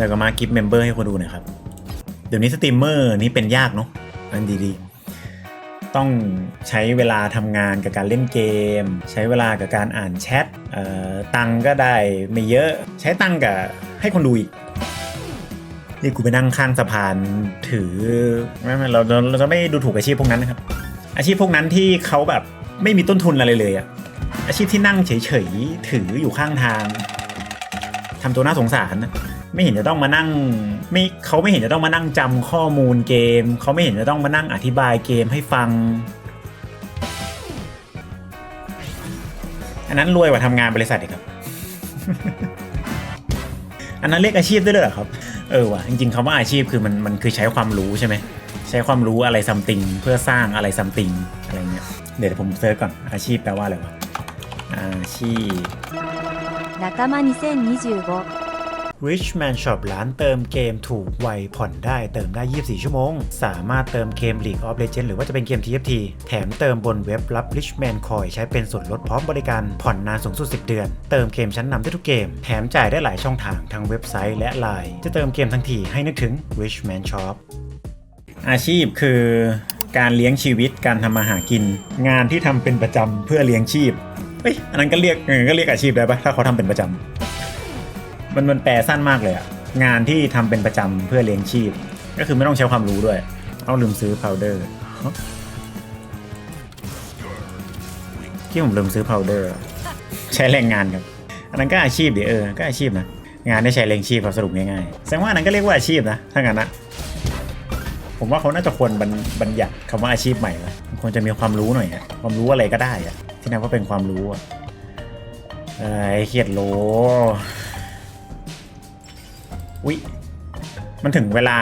เดี๋ยวก็มากิฟต์เมมเบอร์ให้คนดูน่อยครับ เดี๋ยวนี้สตรีมเมอร์นี่เป็นยากเนาะอันดีๆ ต้องใช้เวลาทำงานกับการเล่นเกม ใช้เวลากับการอ่านแชทเอ่อตังก็ได้ไม่เยอะใช้ตังกับให้คนดูอีกนี่กูไปนั่งข้างสะพานถือไม่ไม่เราเราเราจะไม่ดูถูกอาชีพพวกนั้นนะครับ อาชีพพวกนั้นที่เขาแบบไม่มีต้นทุนอะไรเลยอะอาชีพที่นั่งเฉยๆถืออยู่ข้างทางทำตัวน่าสงสารนะ ไม่เห็นจะต้องมานั่งไม่เขาไม่เห็นจะต้องมานั่งจำข้อมูลเกม เขาไม่เห็นจะต้องมานั่งอธิบายเกมให้ฟัง อันนั้นรวยกว่าทำงานบริษัทอีกครับ อันนั้นเรียกอาชีพได้เลยเหรอครับ เออว่ะจริงๆคำว่าอาชีพคือมันมันคือใช้ความรู้ใช่ไหมใช้ความรู้อะไรซัมติงเพื่อสร้างอะไรซัมติงอะไรเงี้ยเดี๋ยวผมเซิร์ชก่อนอาชีพแปลว่าอะไรวะอาชีพ仲間2025 Richman Shop ร้านเติมเกมถูกไวผ่อนได้เติมได้ 24 ชั่วโมง สามารถเติมเกม League of Legends หรือว่าจะเป็นเกม TFT แถมเติมบนเว็บรับ Richman Coin ใช้เป็นส่วนลดพร้อมบริการผ่อนนานสูงสุด 10 เดือน เติมเกมชั้นนำได้ทุกเกม แถมจ่ายได้หลายช่องทางทั้งเว็บไซต์และ Line จะเติมเกมทั้งทีให้นึกถึง Richman Shop อาชีพคือการเลี้ยงชีวิตการทำมาหากิน งานที่ทำเป็นประจำเพื่อเลี้ยงชีพเอ้ยอันนั้นก็เรียกก็เรียกอาชีพได้ปะถ้าเขาทำเป็นประจำ มันมันแปลสั้นมากเลยอะงานที่ทำเป็นประจำเพื่อเลี้ยงชีพ ก็คือไม่ต้องใช้ความรู้ด้วยเอาลืมซื้อพาวเดอร์ที่ผมลืมซื้อพาวเดอร์ใช้แรงงานครับอันนั้นก็อาชีพดิเออก็อาชีพนะงานได้ใช้แรงชีพครับสรุปง่ายๆแสดงว่าอันนั้นก็เรียกว่าอาชีพนะถ้างั้นนะผมว่าเขาน่าจะควรบัญบัญญัติคำว่าอาชีพใหม่ละควรจะมีความรู้หน่อยอะความรู้อะไรก็ได้อะที่นับว่าเป็นความรู้อะไอ้เขียดโล อุ๊ยมันถึงเวลา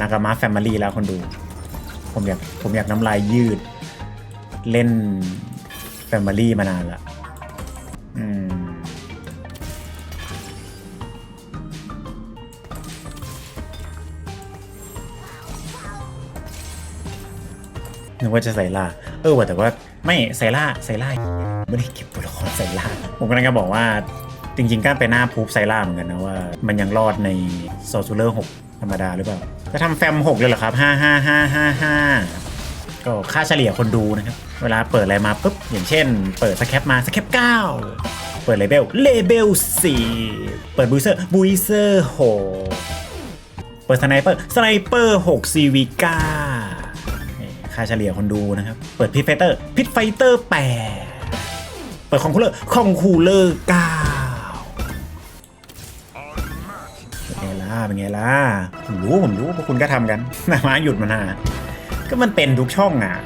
นากามะแฟมิลี่แล้วคนดู ผมอยากผมอยากน้ำลายยืด เล่นแฟมิลี่มานานละอืมนึกว่าจะใส่ล่า เออว่ะแต่ว่าไม่ใส่ล่าใส่ล่าไม่ได้เก็บตัวละครใส่ล่า ผมกำลังจะบอกว่า จริงๆก็ไปหน้าพูบไซล่าเหมือนกันนะว่า มันยังรอดในโซซูเลอร์6ธรรมดาหรือเปล่าจะทำแฟม6เลยเหรอครับ5 5 5 5 5ก็ค่าเฉลี่ยคนดูนะครับ เวลาเปิดอะไรมาปุ๊บ อย่างเช่น เปิดสแคปมาสแคป9เปิดเลเบลเลเบล4เปิดบูเซอร์บูเซอร์6เปิดสไนเปอร์สไนเปอร์6 CV 9ค่าเฉลี่ยคนดูนะครับ เปิดพิทไฟเตอร์พิทไฟเตอร์8เปิดคองคูลเลอร์คองคูลเลอร์เก้า เป็นไงล่ะ ผมรู้ผมรู้พวกคุณก็ทำกันนะมาหยุดมานาก็มันเป็นทุกช่องอะ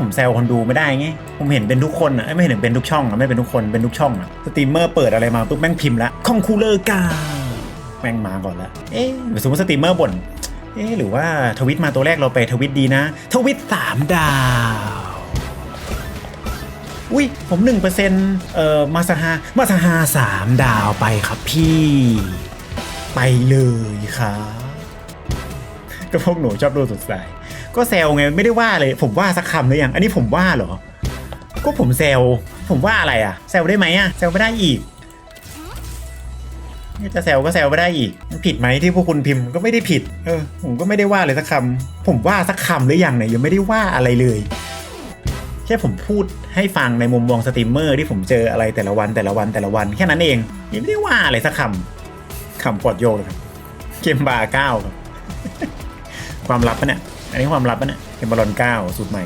ผมแซวคนดูไม่ได้ไง ผมเห็นเป็นทุกคนอะไม่เห็นเป็นทุกช่องอะไม่เป็นทุกคนเป็นทุกช่องอะสตรีมเมอร์เปิดอะไรมาปุ๊บแม่งพิมพ์ละคองคูลเลอร์ก้าแม่งมาก่อนละเอ๊ะสมมติสตรีมเมอร์บ่นเอ๊ะหรือว่าทวิตมาตัวแรกเราไปทวิตดีนะ ทวิตสามดาว อุ้ยผมหนึ่งเปอร์เซ็นต์เอ่อมาซาฮามาซาฮาสามดาวไปครับพี่ ไปเลยครับก็พวกหนูชอบดูสดใสก็แซวไงไม่ได้ว่าเลย ผมว่าสักคำหรือยังอันนี้ผมว่าเหรอ ก็ผมแซวผมว่าอะไรอะแซวได้ไหมอะแซวไม่ได้อีกจะแซวก็แซวไม่ได้อีก ผิดไหมที่พวกคุณพิมพ์ก็ไม่ได้ผิด เออ ผมก็ไม่ได้ว่าเลยสักคำผมว่าสักคำหรือยังเนี่ยยังไม่ได้ว่าอะไรเลยแค่ผมพูดให้ฟังในมุมมองสตรีมเมอร์ที่ผมเจออะไรแต่ละวันแต่ละวันแต่ละวันแค่นั้นเองยังไม่ได้ว่าอะไรสักคำ คำปลอดโยกเลยครับ เกมบาร์เก้าครับ ความลับปะเนี่ย อันนี้ความลับปะเนี่ย เกมบอลอนเก้าสูตรใหม่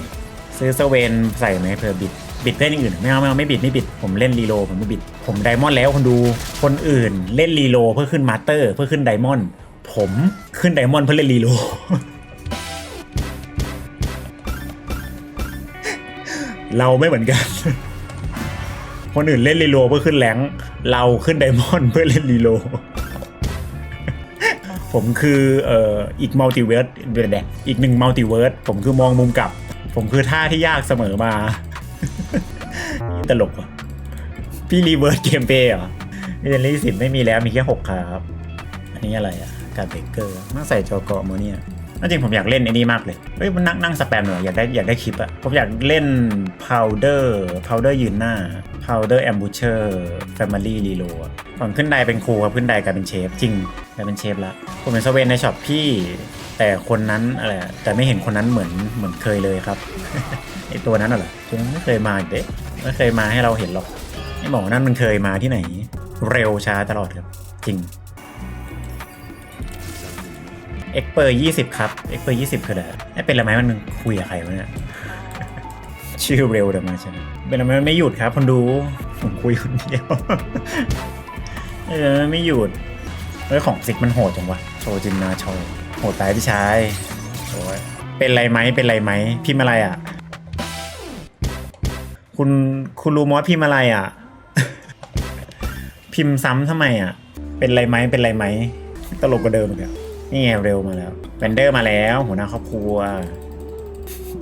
ซื้อเซเวนใส่ไหมเพื่อบิด บิดเล่นอย่างอื่น ไม่เอาไม่เอาไม่บิดไม่บิด ผมเล่นรีโลผมไม่บิด ผมไดมอนด์แล้วคนดู คนอื่นเล่นรีโลเพื่อขึ้นมาสเตอร์เพื่อขึ้นไดมอนด์ผมขึ้นไดมอนด์เพื่อเล่นรีโลเราไม่เหมือนกัน คนอื่นเล่นรีโลเพื่อขึ้นแรงเราขึ้นไดมอนด์เพื่อเล่นรีโล ผมคือเอ่ออีกมัลติเวิร์สเดี๋ยวแดอีกหนึ่งมัลติเวิร์สผมคือมองมุมกลับ ผมคือท่าที่ยากเสมอมา ตลกว่ะพี่รีเวิร์สเกมเปย์เหรอมีแต่ลิสิตไม่มีแล้วมีแค่หกครับ อันนี้อะไรอะ การเบเกอร์น่าใส่จอเกาะโมเนี่ยจริงผมอยากเล่นไอ้นี่มากเลยเฮ้ยมันนั่งนั่งสแปมเหรออยากได้อยากได้คลิปอะผมอยากเล่น powder powder ยืนหน้า powder ambusher family reload ก่อนขึ้นไดเป็นครูครับขึ้นไดกลายเป็นเชฟจริง กลายเป็นเชฟละผมเป็นสเวนในช็อปพี่แต่คนนั้นอะไรแต่ไม่เห็นคนนั้นเหมือนเหมือนเคยเลยครับไอตัวนั้นน่ะเหรอยังไม่เคยมาอีกเด้ไม่เคยมาให้เราเห็นหรอกไอหมอนั่นมันเคยมาที่ไหน เร็วช้าตลอดครับจริงเอ็กเปอร์ยี่สิบครับเอ็กเปอร์ยี่สิบคืออะไรไอเป็นอะไรไหมมันคุยกับใครวะเนี่ยชื่อเร็วแต่มาใช่ไหมเป็นอะไรมันไม่หยุดครับคนดูผมคุยคนเดียวเออมันไม่หยุด เฮ้ยของซิกมันโหดจังวะโชว์จินนาโชว์โหดตายพี่ชายโอ้ยเป็นไรไหมเป็นไรไหมพิมพ์อะไรอะ คุณคุณรู้มอสพิมพ์อะไรอะ พิมพ์ซ้ำทำไมอะ เป็นไรไหมเป็นไรไหมตลกกว่าเดิมอีกอะนี่ไงเร็วมาแล้วแวนเดอร์มาแล้ว หัวหน้าครอบครัว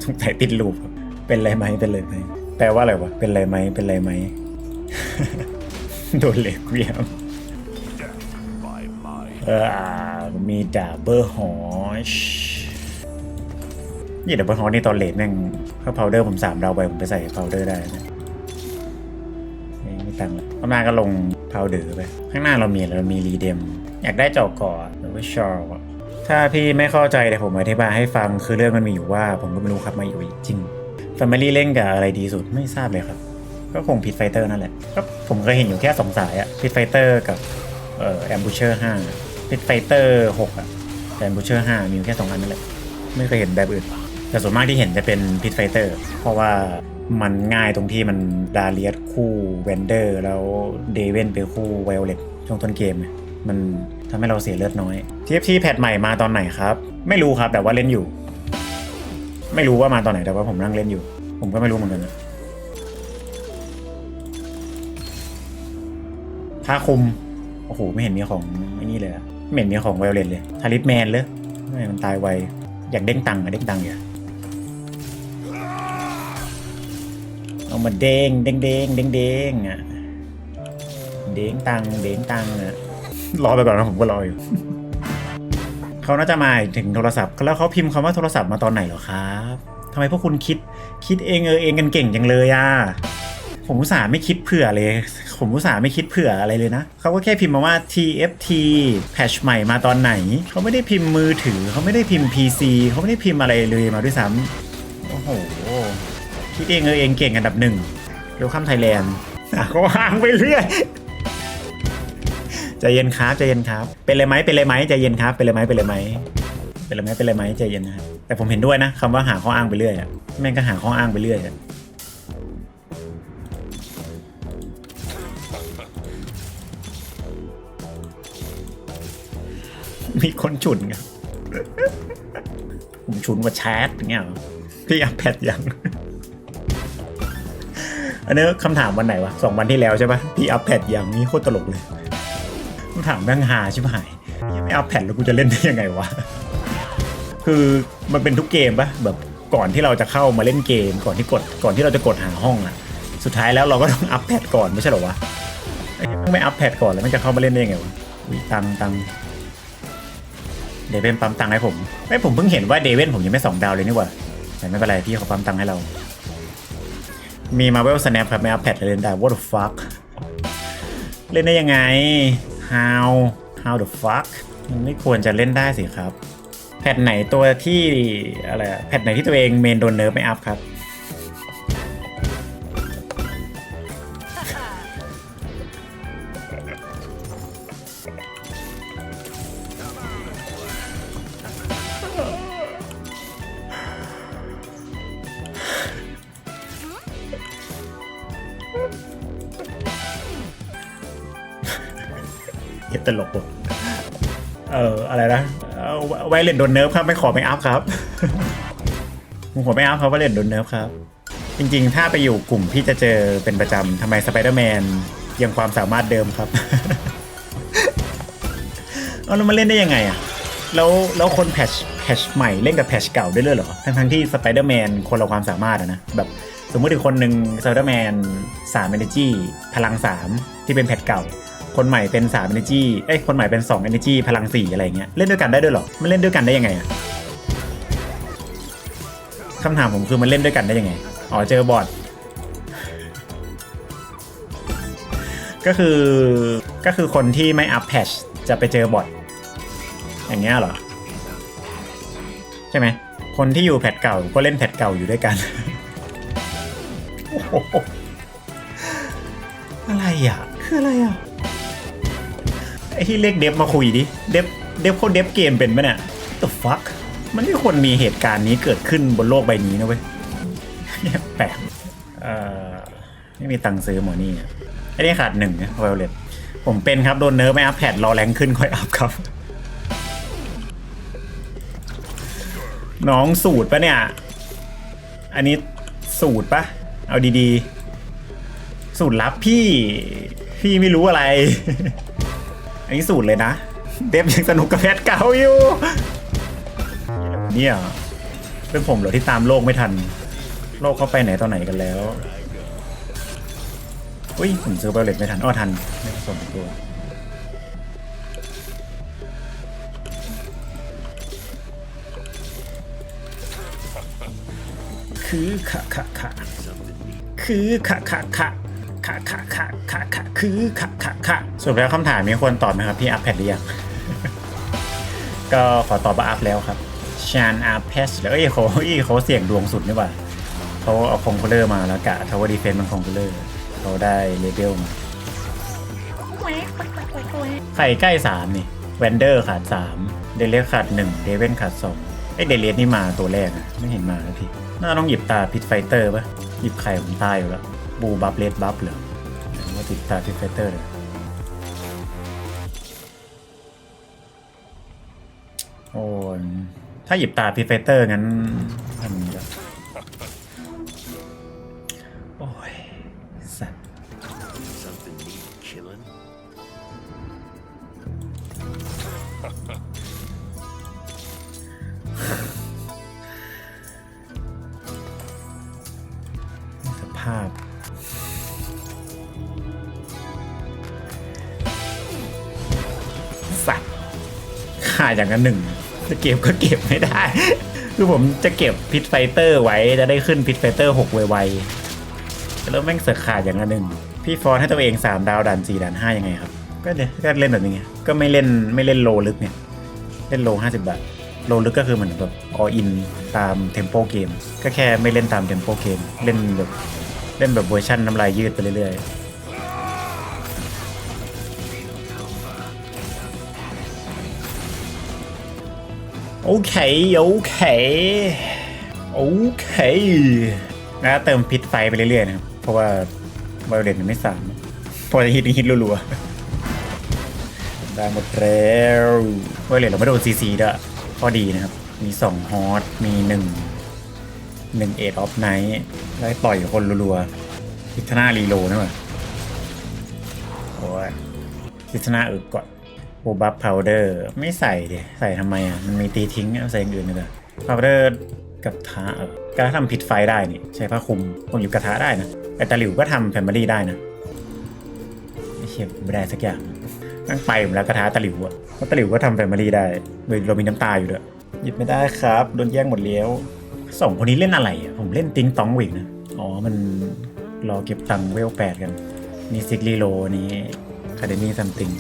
สงสัยติดลูปครับเป็นไรไหมเป็นไรไหมแปลว่าอะไรวะเป็นไรไหมเป็นไรไหมโดนเหล็กเวียง เอออมีดับเบิลฮอชนี่ดับเบิลฮอชนี่ตอนเลทแม่งถ้าพาวเดอร์ผมสามดาวไปผมไปใส่พาวเดอร์ได้นะไม่ตังค์ละข้างหน้าก็ลงพาวเดอร์ไป ข้างหน้าเรามีอะไรเรามีรีเดม อยากได้จอกก่อนหรือว่าชอร์ถ้าพี่ไม่เข้าใจเดี๋ยวผมอธิบายให้ฟังคือเรื่องมันมีอยู่ว่าผมก็ไม่รู้ครับมาอยู่จริงแฟมิลี่เล่นกับอะไรดีสุดไม่ทราบเลยครับ ก็คงพิทไฟเตอร์นั่นแหละก็ผมเคยเห็นอยู่แค่สองสายอะพิทไฟเตอร์กับเอ่อแอมบูเชอร์ห้า พิทไฟเตอร์หกอะแต่บูเชอร์ห้ามีแค่สองอันนั่นแหละ ไม่เคยเห็นแบบอื่น แต่ส่วนมากที่เห็นจะเป็นพิทไฟเตอร์ เพราะว่ามันง่ายตรงที่มันดาเลียสคู่เวนเดอร์แล้วเดเวนไปคู่ไวโอเลตช่วงต้นเกม มันทำให้เราเสียเลือดน้อย TFT แพทใหม่มาตอนไหนครับ ไม่รู้ครับแต่ว่าเล่นอยู่ ไม่รู้ว่ามาตอนไหนแต่ว่าผมนั่งเล่นอยู่ ผมก็ไม่รู้เหมือนกันนะผ้าคลุม โอ้โห ไม่เห็นมีของไอ้นี่เลยอะ เหม็นมีของไวโอเลตเลยทาริสแมนเลยไม่มันตายไว อยากเด้งตังค์อะเด้งตังค์อย่าเอามาเด้งเด้งเด้งเด้งเด้งอะเด้งตังค์เด้งตังค์อะรอไปก่อนนะผมก็รออยู่เขาน่าจะมาถึงโทรศัพท์ แล้วเขาพิมพ์คำว่าโทรศัพท์มาตอนไหนหรอครับทำไมพวกคุณคิดคิดเองเออเองกันเก่งจังเลยอะ ผมอุตส่าห์ไม่คิดเผื่อเลย ผมอุตส่าห์ไม่คิดเผื่ออะไรเลยนะ เขาก็แค่พิมพ์มาว่า TFT แพชใหม่มาตอนไหน เขาไม่ได้พิมพ์มือถือ เขาไม่ได้พิมพ์ PC เขาไม่ได้พิมพ์อะไรเลยมาด้วยซ้ำโอ้โห คิดเองเออเองเก่งอันดับหนึ่งเร็วข้ามไทยแลนด์ก็ห่างไปเรื่อยใจเย็นครับใจเย็นครับ เป็นเลยไหมเป็นเลยไหมใจเย็นครับ เป็นเลยไหมเป็นเลยไหมเป็นเลยไหมเป็นเลยไหมใจเย็นนะครับแต่ผมเห็นด้วยนะคำว่าหาข้ออ้างไปเรื่อยอะแม่งก็หาข้ออ้างไปเรื่อยอะ มีคนฉุนครับผมฉุนกว่าแชทอย่างเงี้ยพี่อัพแพดยัง อันนี้คำถามวันไหนวะสองวันที่แล้วใช่ปะพี่อัพแพดยังนี่โคตรตลกเลยคำถามแม่งหาชิบหายไม่อัพแผ่นแล้วกูจะเล่นได้ยังไงวะคือมันเป็นทุกเกมปะแบบก่อนที่เราจะเข้ามาเล่นเกม ก่อนที่กดก่อนที่เราจะกดหาห้องอะสุดท้ายแล้วเราก็ต้องอัพแพดก่อนไม่ใช่หรอวะไอ้เหี้ยไม่อัพแพดก่อนแล้วมันจะเข้ามาเล่นได้ยังไงวะตังตัง เดเวนปั๊มตังค์ให้ผมไม่ผมเพิ่งเห็นว่าเดเวนผมยังไม่สองดาวเลยนี่หว่าแต่ไม่เป็นไรพี่เขาปั๊มตังค์ให้เรา มีมาเวลสแนปครับไม่อัพแพดเลยเล่นได้ what the fuck เล่นได้ยังไง how how the fuck มันไม่ควรจะเล่นได้สิครับ แพทไหนตัวที่อะไรแพทไหนที่ตัวเองเมนโดนเนิร์ฟไม่อัพครับ ตลกว่ะเอออะไรนะไวเลนโดนเนิร์ฟครับไม่ขอไม่อัพครับผมขอไม่อัพครับไวเลนโดนเนิร์ฟครับ จริงๆ ถ้าไปอยู่กลุ่มที่จะเจอเป็นประจำทำไมสไปเดอร์แมนยังความสามารถเดิมครับเอาแล้วมาเล่นได้ยังไงอะแล้วแล้วคนแพชแพชใหม่เล่นกับแพชเก่าได้เลยเหรอ ทั้งทั้งที่สไปเดอร์แมนคนละความสามารถอะนะ แบบสมมติอีกคนหนึ่งสไปเดอร์แมนสามเอเนจีพลังสามที่เป็นแพทเก่า คนใหม่เป็น3 energy เอ้ยคนใหม่เป็น2 energy พลัง4อะไรเงี้ยเล่นด้วยกันได้ด้วยหรอมันเล่นด้วยกันได้ยังไงอะคำถามผมคือมันเล่นด้วยกันได้ยังไงอ๋อเจอบอทก็คือก็คือคนที่ไม่อัพแพชจะไปเจอบอทอย่างเงี้ยเหรอใช่ไหมคนที่อยู่แพทเก่าก็เล่นแพทเก่าอยู่ด้วยกันอะไรอะ คืออะไรอะ ไอ้ที่เรียกเดฟมาคุยดิ เดฟเดฟเขาเดฟเกมเป็นปะเนี่ย the fuck มันไม่ควรมีเหตุการณ์นี้เกิดขึ้นบนโลกใบนี้นะเว้ยเนี่ยแปลกเอ่อไม่มีตังค์ซื้อหมอนี่ไอ้นี่ขาดหนึ่งนะไวโอเลตผมเป็นครับ โดนเนิร์ฟไม่อัพแพดรอแรงขึ้นค่อยอัพครับ น้องสูตรปะเนี่ย อันนี้สูตรปะเอาดีๆ สูตรลับพี่ พี่ไม่รู้อะไร อันนี้สูตรเลยนะ เดฟยังสนุกกับแพทเก่าอยู่เนี่ยเป็นผมเหรอที่ตามโลกไม่ทัน โลกเขาไปไหนตอนไหนกันแล้วอุ้ยผมซื้อไบเลตไม่ทันอ้อทันไม่ผสมตัวคือขะขะขะคือขะขะขะ ขะขะขะขะขะคือขะขะขะสรุปแล้วคำถามนี้ควรตอบไหมครับพี่อัพแพดหรือยังก็ขอตอบว่าอัพแล้วครับชานอัพแพสแล้วเอ้ยเขาเอ้ยเขาเสี่ยงดวงสุดนี่ว่าเขาเอาคอมพิวเตอร์มาแล้วกะทาวเวอร์ดีเฟนต์มันคอมพิวเตอร์เขาได้เลเบลมาไข่ใกล้สามนี่แวนเดอร์ขาดสามเดเลสขาดหนึ่งเดเวนขาดสองไอยเดเลสนี่มาตัวแรกอะไม่เห็นมาแล้วพี่น่าต้องหยิบตาพิทไฟเตอร์ปะหยิบไข่ผมตายอยู่แล้ว บูบัฟเลดบัฟเหรอหรือว่าติดตาพิเฟเตอร์เลยโอ้ยถ้าหยิบตาพิเฟเตอร์งั้นทำอย่างนี้ สัตว์ขาดอย่างกันหนึ่งจะเก็บก็เก็บไม่ได้ คือผมจะเก็บพิทไฟเตอร์ไว้จะได้ขึ้นพิทไฟเตอร์หกไวๆแล้วแม่งเสือขาดอย่างกันหนึ่งพี่ฟอนให้ตัวเองสามดาวด่านสี่ด่านห้ายังไงครับ ก็เดี๋ยก็เล่นแบบนี้ไงก็ไม่เล่นไม่เล่นโลลึกเนี่ยเล่นโลห้าสิบบาทโลลึกก็คือเหมือนแบบออินตามเทมโปเกมก็แค่ไม่เล่นตามเทมโปเกมเล่นแบบเล่นแบบเวอร์ชันน้ำลายยืดไปเรื่อยๆ โอเค โอเค โอเคแล้วเติมพิษไฟไปเรื่อยๆนะครับเพราะว่าไวโอเลตมันไม่สามพอจะฮิตฮิตรัวๆได้หมดแล้วไวโอเลตเราไม่โดนซีซีด้วยข้อดีนะครับ มี2ฮอตมี1 1เอ็ดออฟไนท์ได้ปล่อยคนรัวๆพิทนารีโลนะว่ะโอ้ยพิทนาอึกก่อน โอบัฟพาวเดอร์ไม่ใส่ดิใส่ทำไมอะ มันมีตีทิ้งเอาใส่อย่างอื่นเลยพาวเดอร์กับทาเออกระทำพิษไฟได้นี่ ใช้ผ้าคลุมผมหยิบกระทะได้นะแต่ตะหลิวก็ทำแฟมิลี่ได้นะไม่เชี่ยไม่ได้สักอย่างตั้งไปผมแล้วกระทะตะหลิวอะเพราะตะหลิวก็ทำแฟมิลี่ได้เรามีน้ำตาอยู่ด้วยหยิบไม่ได้ครับโดนแย่งหมดแล้วสองคนนี้เล่นอะไรอะผมเล่นติ้งตองวิกนะอ๋อมันรอเก็บตังค์เวลแปดกันนี่ซิกลีโลนี้คาเดมี่ซัมติง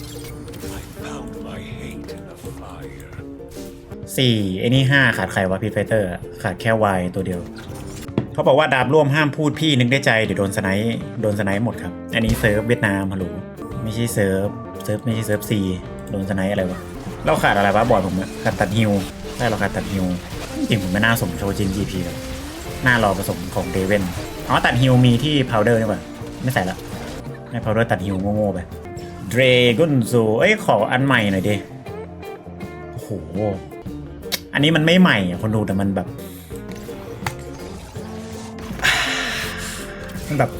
สี่ไอ้นี่ห้าขาดใครวะพีไฟเตอร์ ขาดแค่วายตัวเดียว เขาบอกว่าดาบร่วมห้ามพูดพี่นึกได้ใจ เดี๋ยวโดนสไนป์โดนสไนป์หมดครับ อันนี้เซิร์ฟเวียดนามฮัลโหลไม่ใช่เซิร์ฟเซิร์ฟไม่ใช่เซิร์ฟซีโดนสไนป์อะไรวะเราขาดอะไรวะบอดผมอะขาดตัดฮิวใช่เราขาดตัดฮิวจริงผมไม่น่าสมโชจิน GP เลยน่ารอผสมของเดเวนอ๋อตัดฮิวมีที่พาวเดอร์นี่หว่าไม่ใส่ละให้พาวเดอร์ตัดฮิวโง่ๆไปเดรกุนโซเอ้ยขออันใหม่หน่อยดิโอ้โห อันนี้มันไม่ใหม่คนดูแต่มันแบบมันแบบ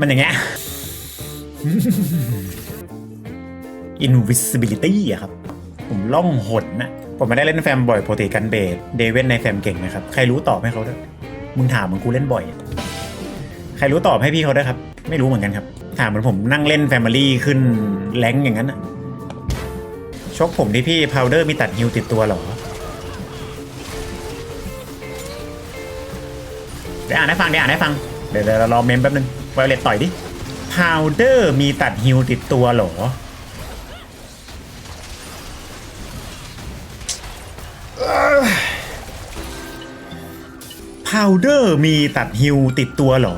มันอย่างเงี้ย invisibility อะครับ ผมล่องหนนะ ผมไม่ได้เล่นแฟมบ่อยโปกติกันเบสเดเวนในแฟมเก่งนะครับ ใครรู้ตอบให้เขาด้วย มึงถามเหมือนกูเล่นบ่อย ใครรู้ตอบให้พี่เขาด้วยครับ ไม่รู้เหมือนกันครับ ถามเหมือนผมนั่งเล่นแฟมิลี่ขึ้นแรงอย่างนั้นอะ ชกผมที่พี่พาวเดอร์มีตัดฮิวติดตัวเหรอเดี๋ยวอ่านได้ฟังเดี๋ยวอ่านได้ฟังเดี๋ยวเรารอเมมแป๊บนึงไวเลตต่อยดิพาวเดอร์มีตัดฮิวติดตัวเหรอพาวเดอร์มีตัดฮิวติดตัวเหรอ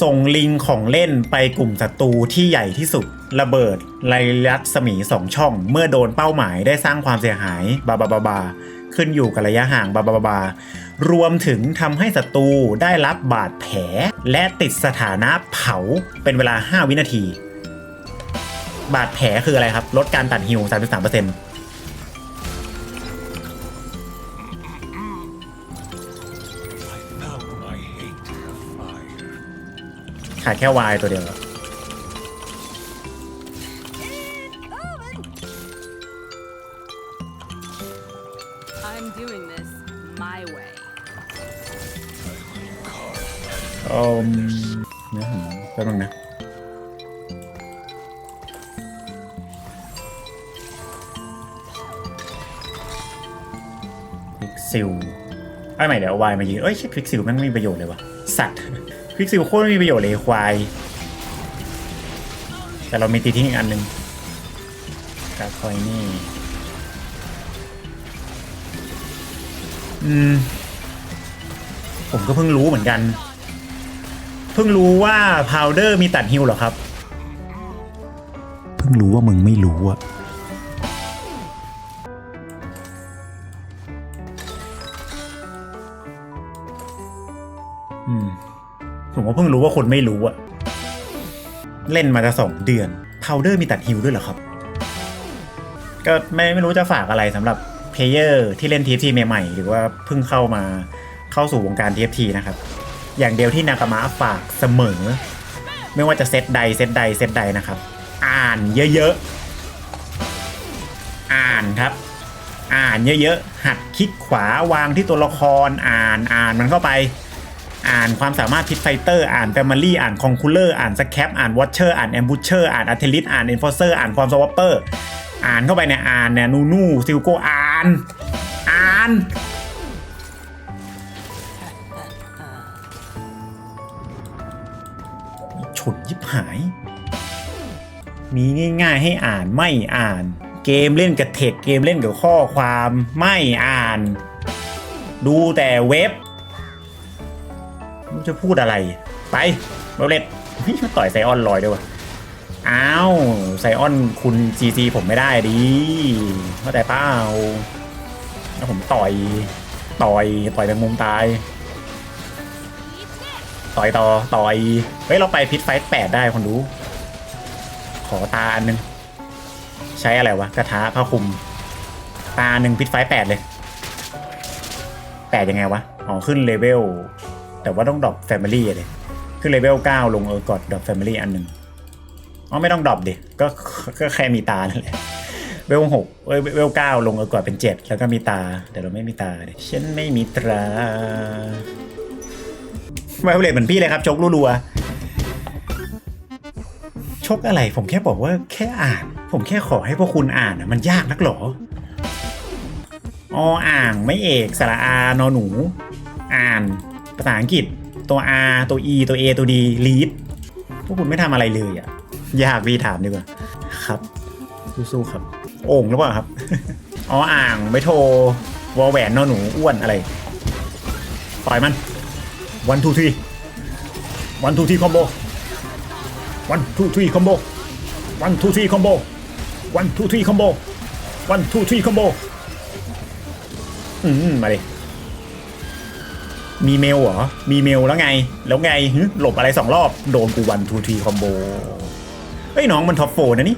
ส่งลิงของเล่นไปกลุ่มศัตรูที่ใหญ่ที่สุด ระเบิดไลรัศมีสองช่อง เมื่อโดนเป้าหมายได้สร้างความเสียหายบาบาบาบาขึ้นอยู่กับระยะห่างบาบาบาบารวมถึงทำให้ศัตรูได้รับบาดแผล และติดสถานะเผาเป็นเวลา 5 วินาที บาดแผลคืออะไรครับ ลดการตัดฮิว 33%ขาดแค่วายตัวเดียว I'm เอมเนื้อหอมแป๊บนึงนะควิกซิลไอ้ใหม่เดี๋ยววายมายืนเอ้ยควิกซิลมันไม่มีประโยชน์เลยวะสัตว์ควิกซิลโคตรไม่มีประโยชน์เลยควาย แต่เรามีตีทิ้งอีกอันหนึ่งกาคอยนี่ อืม ผมก็เพิ่งรู้เหมือนกัน พิ่งรู้ว่าพาวเดอร์มีตัดฮิวเหรอครับ เพิ่งรู้ว่ามึงไม่รู้อะอืมผมก็เพิ่งรู้ว่าคนไม่รู้อะเล่นมาจะสองเดือนพาวเดอร์มีตัดฮิวด้วยเหรอครับ ก็ไม่ไม่รู้จะฝากอะไรสำหรับเพลเยอร์ที่เล่น TFT ใหม่ๆ หรือว่าเพิ่งเข้ามาเข้าสู่วงการ TFT นะครับ อย่างเดียวที่นากามะฝากเสมอ ไม่ว่าจะเซตใดเซตใดเซตใดนะครับ อ่านเยอะๆ อ่านครับ อ่านเยอะๆ หัดคลิกขวาวางที่ตัวละครอ่านอ่านมันเข้าไป อ่านความสามารถพิทไฟเตอร์อ่านแฟมิลี่อ่านคองคูลเลอร์อ่านสแคปอ่านวอชเชอร์อ่านแอมบูเชอร์อ่านอัลเทลิสอ่านเอนฟอร์เซอร์อ่านความสวอปเปอร์อ่านเข้าไปเนี่ยอ่านเนี่ยนูนูซิลโกอ่าน อ่าน ฉุดยิบหาย มีง่ายๆให้อ่านไม่อ่าน เกมเล่นกับเทคเกมเล่นกับข้อความไม่อ่าน ดูแต่เว็บจะพูดอะไร ไปเบลเลตต่อยไซออนลอยด้วยวะอ้าวไซออนคุณจีจีผมไม่ได้ดิเข้าใจเปล่าแล้วผมต่อย ต่อย ต่อยแมงมุมตาย ต่อยต่อต่อยเฮ้ยเราไปพิทไฟท์แปดได้คนดู ขอตาอันหนึง ใช้อะไรวะ กระทะผ้าคลุม ตาหนึ่งพิทไฟท์แปดเลยแปดยังไงวะ อ๋อ ขึ้นเลเวล แต่ว่าต้องดรอปแฟมิลี่เลย ขึ้นเลเวลเก้าลงเออกดดรอปแฟมิลี่อันหนึ่งอ๋อไม่ต้องดรอปดิก็ก็แค่มีตานั่นแหละเวลหกเอ้ยเวลเก้าลงเออกดเป็นเจ็ดแล้วก็มีตา แต่เราไม่มีตา ฉันไม่มีตรา ไวโอเลตเหมือนพี่เลยครับ ชกรัวๆชกอะไรผมแค่บอกว่าแค่อ่าน ผมแค่ขอให้พวกคุณอ่านอะมันยากนักหรอออ่างไม่เอกสระอานอหนู อ่านภาษาอังกฤษ ตัว R ตัว E ตัว A ตัว D ลีดพวกคุณไม่ทำอะไรเลยอะยากพี่ถามดีกว่า ครับสู้ๆครับ โอ่งหรือเปล่าครับอออ่างไม่โทรวอแหวนนอหนูอ้วนอะไร ปล่อยมัน one two three one two three combo one two three combo one two three combo one two three combo one two three combo อืมมาดิมีเมลเหรอ มีเมลแล้วไง แล้วไงหลบอะไรสองรอบ โดนกูวันทูทีคอมโบเฮ้ยน้องมันท็อปโฟนะนี่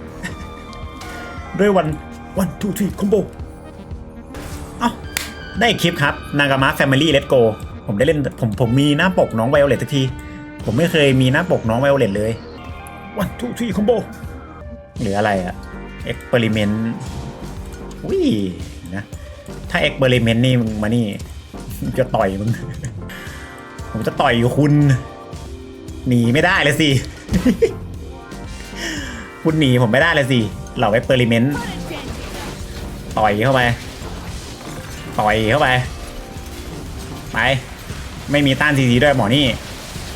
ด้วยวันวันทูทีคอมโบ เอ้า ได้คลิปครับ นากามะแฟมิลี่เลตโก ผมได้เล่นผมผมมีหน้าปกน้องไวโอเลตทุกที ผมไม่เคยมีหน้าปกน้องไวโอเลตเลย one two three combo หรืออะไรอะ experiment อุ้ยนะ ถ้า experiment นี่มึงมานี่จะต่อยมึง ผมจะต่อยคุณ หนีไม่ได้เลยสิ คุณหนีผมไม่ได้เลยสิ เหล่า experiment ต่อยเข้าไป ต่อยเข้าไป ไป ไม่มีต้านซีซีด้วยหมอนี่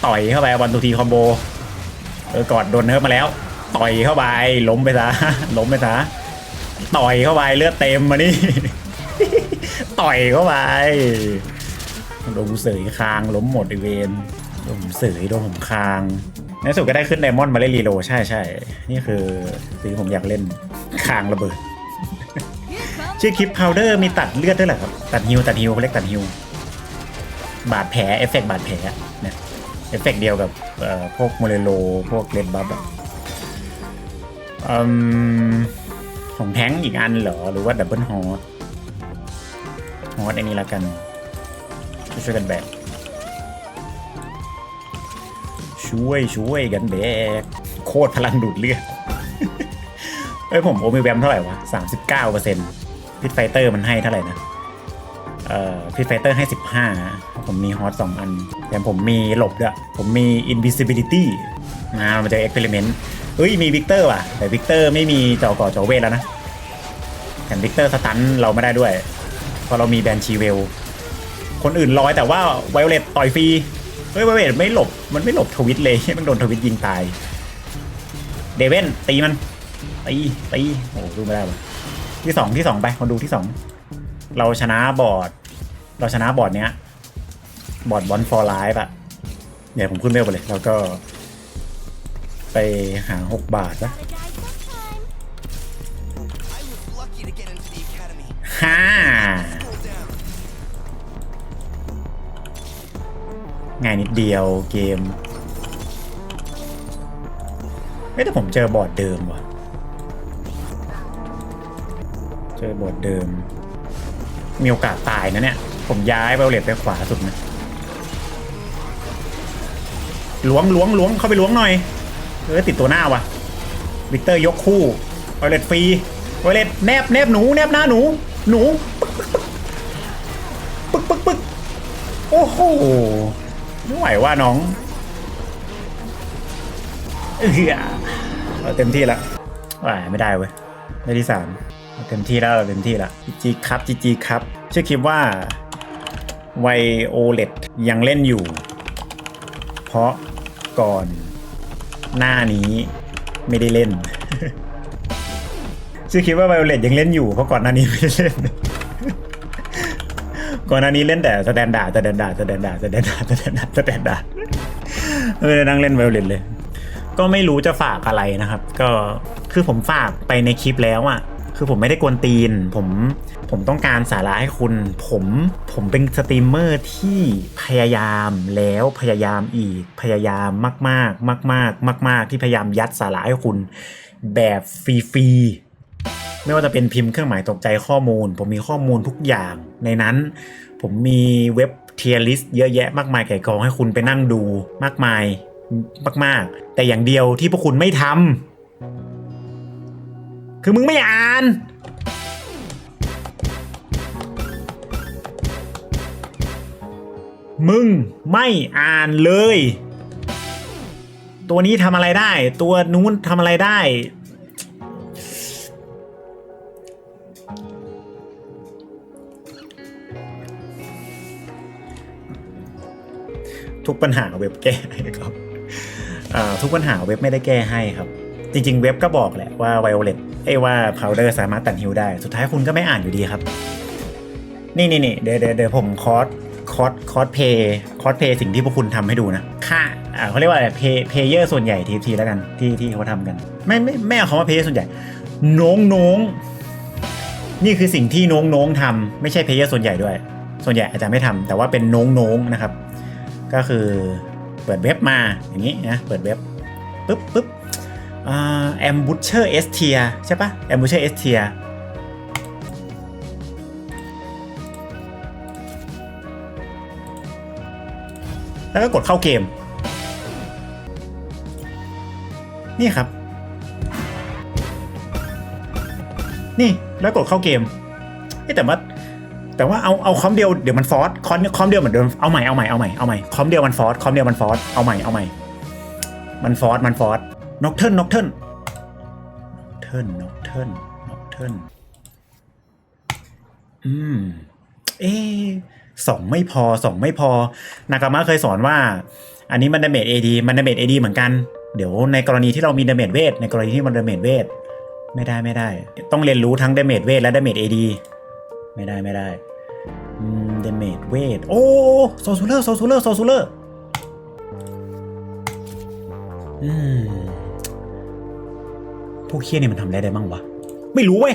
ต่อยเข้าไปวันตูทีคอมโบเออกอดโดนเนิร์ฟมาแล้ว ต่อยเข้าไปล้มไปซะล้มไปซะต่อยเข้าไปเลือดเต็มมานี่ ต่อยเข้าไปโดนเสยคางล้มหมดอีเวนโดนเสยโดนผมคางในสุดก็ได้ขึ้นไดมอนด์มาเล่นรีโลใช่ใช่นี่คือสิ่งผมอยากเล่นคางระเบิดชื่อคลิปพาวเดอร์มีตัดเลือดด้วยเหรอครับ ตัดฮิวตัดฮิวเขาเรียกตัดฮิว บาดแผลเอฟเฟกต์บาดแผลเนี่ยเอฟเฟกต์เดียวกับพวกโมเลโลพวกเลดบัฟอะอืมของแท้งอีกอันเหรอ หรือว่าดับเบิลฮอร์ฮอร์อ้นี่ละกัน ช่วยกันแบกช่วยช่วยกันแบกโคตรพลังดูดเลือดเอ้ยผมโอมิแวมเท่าไหร่วะ39เปอร์เซ็นต์พิทไฟเตอร์มันให้เท่าไหร่นะ เอ่อพิทไฟเตอร์ให้ 15ผมมีฮอตสองอัน แต่ผมมีหลบด้วย ผมมี invisibility มามันจะเอ็กเพรเมนต์เฮ้ย มีวิกเตอร์ว่ะ แต่วิกเตอร์ไม่มีจอก่อจอเวทแล้วนะแถมวิกเตอร์สตันเราไม่ได้ด้วย เพราะเรามีแบนชีเวล คนอื่นลอยแต่ว่าไวโอเลตต่อยฟรี เฮ้ยไวโอเลตไม่หลบ มันไม่หลบทวิตเลย มันโดนทวิตยิงตาย เดเวนตีมัน ตี ตี โอ้ดูไม่ได้ว่ะที่สองที่สองไปคนดูที่สอง เราชนะบอร์ด เราชนะบอร์ดเนี้ย บอร์ดบอลฟอร์ไลฟ์อะเดี๋ยวผมขึ้นเร็วไปเลยแล้วก็ ไปหาหกบาทปะ lucky to get into the academy. ห้าง่ายนิดเดียวเกมไม่แต่ผมเจอบอร์ดเดิมว่ะ เจอบอร์ดเดิม มีโอกาสตายนะเนี่ย ผมย้ายเบลเลตไปขวาสุดนะล้วงล้วงล้วงเข้าไปล้วงหน่อยเออติดตัวหน้าว่ะวิกเตอร์ยกคู่ไวเลตฟรีไวเลตแนบแนบหนูแนบหน้าหนู หนูปึ๊กปึ๊กปึ๊กโอ้โหไม่ไหวว่าน้องเออเราเต็มที่แล้วว่ายไม่ได้เว้ยได้ที่สาม เต็มที่แล้วเราเต็มที่แล้วจีจีครับจีจีครับชื่อคลิปว่าไวโอเลตยังเล่นอยู่ เพราะก่อนหน้านี้ไม่ได้เล่น ชื่อคลิปว่าไวโอเลตยังเล่นอยู่เพราะก่อนหน้านี้ไม่ได้เล่น ก่อนหน้านี้เล่นแต่สแตนดาร์ดสแตนดาร์ดสแตนดาร์ดสแตนดาร์ดสแตนดาร์ดสแตนดาร์ดไม่ได้นั่งเล่นไวโอเลนเลย ก็ไม่รู้จะฝากอะไรนะครับ ก็คือผมฝากไปในคลิปแล้วอะ คือผมไม่ได้กวนตีน ผมผมต้องการสาระให้คุณ ผมผมเป็นสตรีมเมอร์ที่พยายามแล้วพยายามอีกพยายามมากๆมากๆมากๆที่พยายามยัดสาระให้คุณแบบฟรีๆไม่ว่าจะเป็นพิมพ์เครื่องหมายตกใจข้อมูล ผมมีข้อมูลทุกอย่างในนั้น ผมมีเว็บเทียร์ลิสต์เยอะแยะมากมายไก่กองให้คุณไปนั่งดูมากมายมากๆ แต่อย่างเดียวที่พวกคุณไม่ทำ คือมึงไม่อ่านมึงไม่อ่านเลย ตัวนี้ทำอะไรได้ ตัวนู้นทำอะไรได้ ทุกปัญหาเว็บแก้ให้ครับทุกปัญหาเว็บไม่ได้แก้ให้ครับ จริง ๆ เว็บก็บอกแหละว่าไวโอเลต เอ้ยว่าพาวเดอร์สามารถตัดฮิวได้ สุดท้ายคุณก็ไม่อ่านอยู่ดีครับ นี่นี่นี่เดี๋ยวเดี๋ยวเดี๋ยวผมคอร์สคอร์สคอร์สเพย์คอร์สเพย์สิ่งที่พวกคุณทำให้ดูนะ ค่าอ่าเขาเรียกว่าอะไรเพย์เพย์เยอร์ส่วนใหญ่ทีทีแล้วกันที่ที่เขาทำกัน ไม่ไม่ไม่เอาคำว่าเพย์ส่วนใหญ่น้องน้องนี่คือสิ่งที่น้องน้องทำไม่ใช่เพย์เยอร์ส่วนใหญ่ด้วย ส่วนใหญ่อาจจะไม่ทำแต่ว่าเป็นน้องน้องนะครับ ก็คือเปิดเว็บมาอย่างนี้นะเปิดเว็บปุ๊บปุ๊บอ่า แอมบูเชอร์เอสเทียใช่ปะแอมบูเชอร์เอสเทียแล้วก็กดเข้าเกม นี่ครับ นี่แล้วกดเข้าเกมแต่ว่าแต่ว่าเอาเอาคอมเดียวเดี๋ยวมันฟอสคอมคอมเดียวเหมือนเดิมเอาใหม่เอาใหม่เอาใหม่เอาใหม่คอมเดียวมันฟอสคอมเดียวมันฟอสเอาใหม่เอาใหม่มันฟอสมันฟอส นกเทิร์นนกเทิร์นเทิร์นนกเทิร์นนกเทิร์นอืม เอสองไม่พอสองไม่พอ นากามะเคยสอนว่า อันนี้มันดาเมจเอดีมันดาเมจเอดีเหมือนกัน เดี๋ยวในกรณีที่เรามีดาเมจเวท ในกรณีที่มันดาเมจเวท ไม่ได้ไม่ได้ ต้องเรียนรู้ทั้งดาเมจเวทและดาเมจเอดีไม่ได้ไม่ได้เดเมจเวท โอ้โซซูเลอร์โซซูเลอร์โซซูเลอร์อืม วกเคี้ยนี่มันทำอะไรได้บ้างวะ ไม่รู้เว้ย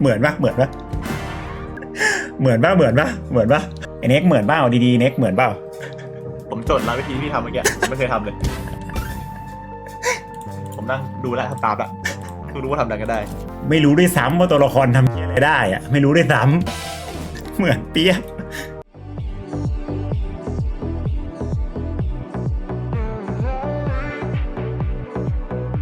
เหมือนปะเหมือนปะเหมือนปะเหมือนปะเหมือนปะไอเน็กเหมือนเปล่าดีๆเน็กเหมือนเปล่าผมจดแล้ววิธีที่พี่ทำเมื่อกี้ผมไม่เคยทำเลย ผมนั่งดูแลวทำตามละคือรู้ว่าทำอะไรก็ได้ ไม่รู้ด้วยซ้ำว่าตัวละครทำเหี้ยอะ ไรได้อะไม่รู้ด้วยซ้ำเหมือนเปียก